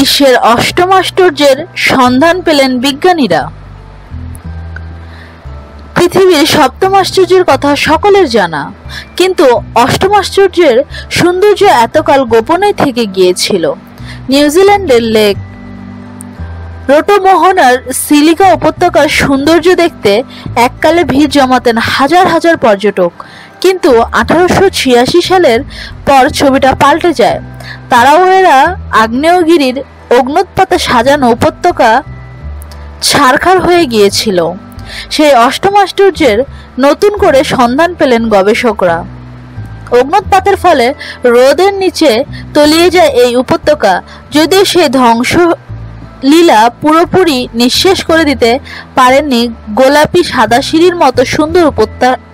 বিশ্বের অষ্টম আশ্চর্যের সন্ধান পেলেন বিজ্ঞানীরা। পৃথিবীর সপ্তম আশ্চর্যের কথা সকলের জানা, কিন্তু অষ্টম আশ্চর্যের সৌন্দর্য এতকাল গোপনে থেকে গিয়েছিল। নিউজিল্যান্ডের লেক রোটোমোহনার সিলিকা উপত্যকার সৌন্দর্য দেখতে এককালে ভিড় জমাতেন হাজার হাজার পর্যটক। কিন্তু আঠারোশো ছিয়াশি সালের পর ছবিটা পাল্টে যায়। তারাওয়েরা আগ্নেয়গিরির অগ্নুৎপাতে সাজানো উপত্যকা ছারখার হয়ে গিয়েছিল। সেই অষ্টম আশ্চর্যের নতুন করে সন্ধান পেলেন গবেষকরা। অগ্নুৎপাতের ফলে রোদের নিচে তলিয়ে যায় এই উপত্যকা। যদিও সেই ধ্বংস লীলা পুরোপুরি নিঃশেষ করে দিতে পারেননি, গোলাপি সাদা সিঁড়ির মতো সুন্দর উপত্যকা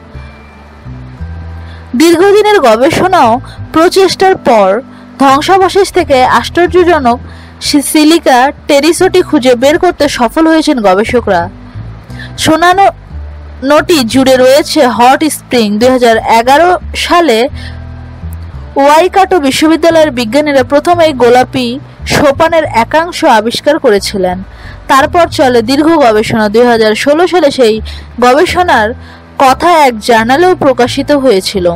দীর্ঘদিনের গবেষণা ও প্রচেষ্টার পর ধ্বংসাবশেষ থেকে আশ্চর্যজনক সিলিকা টেরিসোটি খুঁজে বের করতে সফল হয়েছেন গবেষকরা। সোনানো নটি জুড়ে রয়েছে হট স্প্রিং। দুই হাজার এগারো সালে ওয়াইকাটো বিশ্ববিদ্যালয়ের বিজ্ঞানীরা প্রথম এই গোলাপি সোপানের একাংশ আবিষ্কার করেছিলেন। তারপর চলে দীর্ঘ গবেষণা। দুই হাজার ষোলো সালে সেই গবেষণার কথা এক জার্নালেও প্রকাশিত হয়েছিল।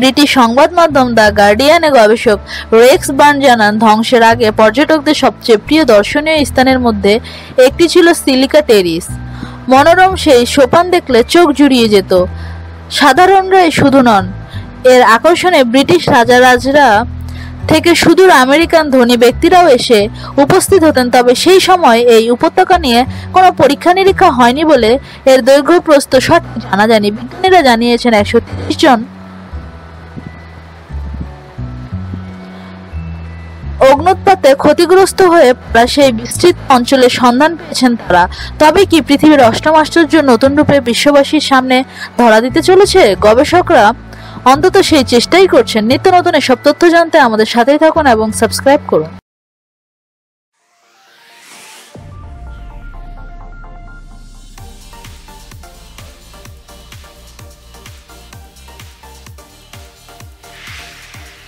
ব্রিটিশ সংবাদ মাধ্যম দ্য গার্ডিয়ানে গবেষক রেক্স বার্ন জানান, ধ্বংসের আগে পর্যটকদের সবচেয়ে প্রিয় দর্শনীয় স্থানের মধ্যে একটি ছিল সিলিকা টেরিস। মনোরম সেই সোপান দেখলে চোখ জুড়িয়ে যেত। সাধারণরাই শুধু নন, এর আকর্ষণে ব্রিটিশ রাজারাজরা থেকে সুদূর আমেরিকান ধনী ব্যক্তিরাও এসে উপস্থিত হতেন, তবে সেই সময় এই উপত্যকা নিয়ে কোনো পরীক্ষা নিরীক্ষা হয়নি বলে এর দৈর্ঘ্য প্রস্থ সঠিক জানা যায়নি বিজ্ঞানীরা জানিয়েছেন একশো জন অগ্নুৎপাতে ক্ষতিগ্রস্ত হয়ে প্রায় সেই বিস্তৃত অঞ্চলের সন্ধান পেয়েছেন তারা। তবে কি পৃথিবীর অষ্টম আশ্চর্য নতুন রূপে বিশ্ববাসীর সামনে ধরা দিতে চলেছে? গবেষকরা অন্তত সেই চেষ্টাই করছেন। নিত্য নতুন এসব তথ্য জানতে আমাদের সাথেই থাকুন এবং সাবস্ক্রাইব করুন।